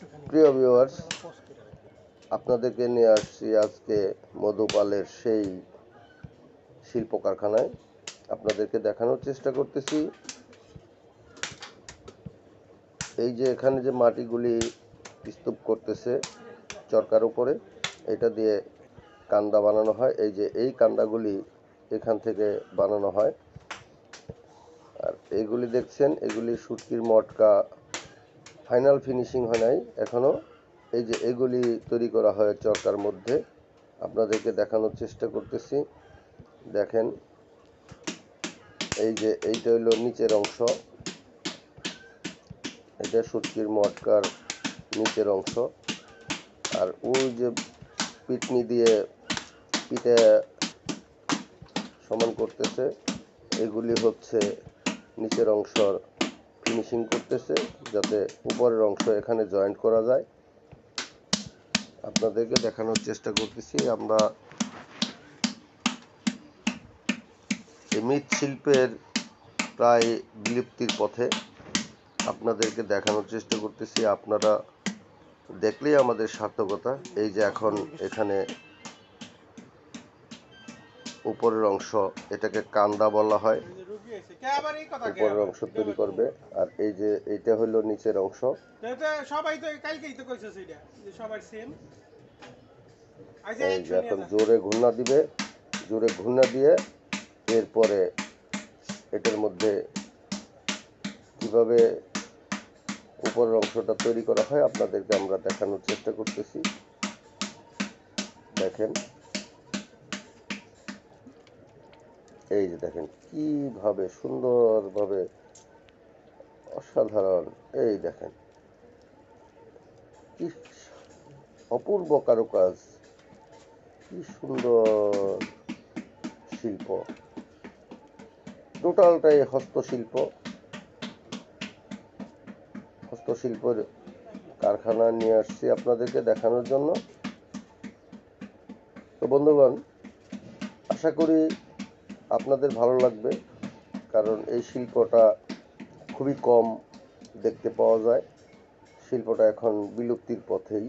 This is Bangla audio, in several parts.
প্রিয় ভিউয়ার্স আপনাদেরকে নিয়ে আসছি আজকে মধুপালের সেই শিল্প কারখানায় আপনাদেরকে দেখানোর চেষ্টা করতেছি। এই যে এখানে যে মাটিগুলি স্তূপ করতেছে চরকার উপরে এটা দিয়ে কান্দা বানানো হয়। এই যে এই কান্দাগুলি এখান থেকে বানানো হয়। আর এইগুলি দেখছেন এগুলি সুটকির মটকা ফাইনাল ফিনিশিং হয় নাই, এখনও। এই যে এগুলি তৈরি করা হয় চরকার মধ্যে। আপনাদেরকে দেখানোর চেষ্টা করতেছি। দেখেন, এই যে এইটা হইল নিচের অংশ। এটা সুটকির মটকার নিচের অংশ। আর ওই যে পিটনি দিয়ে পিঠে সমান করতেছে, এগুলি হচ্ছে নিচের অংশর ফিনিশিং করতেছে যাতে উপরের অংশ এখানে জয়েন্ট করা যায়। আপনাদেরকে দেখানোর চেষ্টা করতেছি, আমরা মৃৎশিল্পের প্রায় বিলুপ্তির পথে আপনাদেরকে দেখানোর চেষ্টা করতেছি। আপনারা দেখলেই আমাদের সার্থকতা, এই যে এখন এখানে উপরের অংশ এটাকে কান্দা বলা হয়। উপরের অংশ তৈরি করবে। আর এই যে এইটা হলো নিচের অংশ। সবাই তো কালকেই তো কইছে সেটা যে সেম এই যে এখন জোরে ঘূর্ণা দিবে। জোরে ঘূর্ণা দিয়ে এরপরে এটার মধ্যে কীভাবে উপরের অংশটা তৈরি করা হয় আপনাদেরকে আমরা দেখানোর চেষ্টা করতেছি। দেখেন। এই যে দেখেন, কীভাবে সুন্দরভাবে অসাধারণ, এই দেখেন। কি অপূর্ব কারুকাজ, কি সুন্দর শিল্প। টোটালটাই হস্তশিল্প। হস্তশিল্পের কারখানা নিয়ে আসছি আপনাদেরকে দেখানোর জন্য। তো বন্ধুগণ, আশা করি আপনাদের ভালো লাগবে, কারণ এই শিল্পটা খুবই কম দেখতে পাওয়া যায়। শিল্পটা এখন বিলুপ্তির পথেই।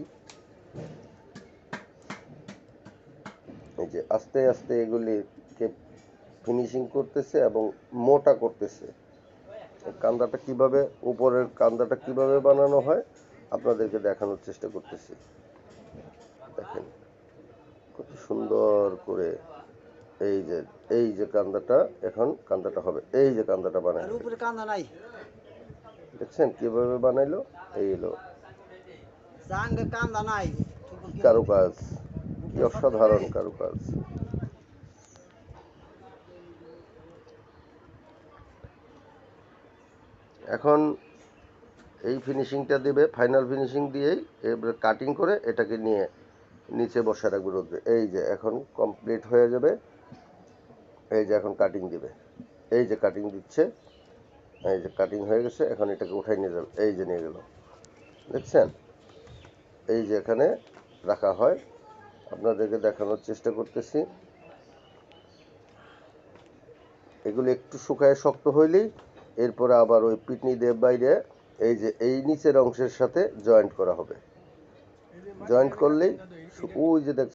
এই যে আস্তে আস্তে এগুলিকে ফিনিশিং করতেছে এবং মোটা করতেছে। কান্দাটা কীভাবে, উপরের কান্দাটা কীভাবে বানানো হয়, আপনাদেরকে দেখানোর চেষ্টা করতেছি। দেখেন, কত সুন্দর করে এই যে এই যে কান্দাটা এখন কান্দাটা হবে। এই যে কান্দাটা আর উপরে কান্দা নাই। দেখছেন কীভাবে বানাইলো? এই হলো। সাঙ্গে কান্দা নাই। কারুকাজ। কি অসাধারণ কারুকাজ। এখন এই ফিনিশিংটা দিবে ফাইনাল ফিনিশিং দিয়েই এবারে কাটিং করে এটাকে নিয়ে নিচে বসে রাখবে রোদ্রে এই যে এখন কমপ্লিট হয়ে যাবে। এই যে এখন কাটিং দিবে। এই যে কাটিং দিচ্ছে এই যে কাটিং হয়ে গেছে এখন এটাকে উঠাই নিয়ে যাবে। এই যে নিয়ে গেল। দেখছেন? এই যে এখানে রাখা হয়। আপনাদেরকে দেখানোর চেষ্টা করতেছি। এগুলো একটু শুকায় শক্ত হইলেই এরপরে আবার ওই পিটনি দিয়ে বাইরে এই যে এই নিচের অংশের সাথে জয়েন্ট করা হবে। জয়েন্ট করলেই ওই যে দেখ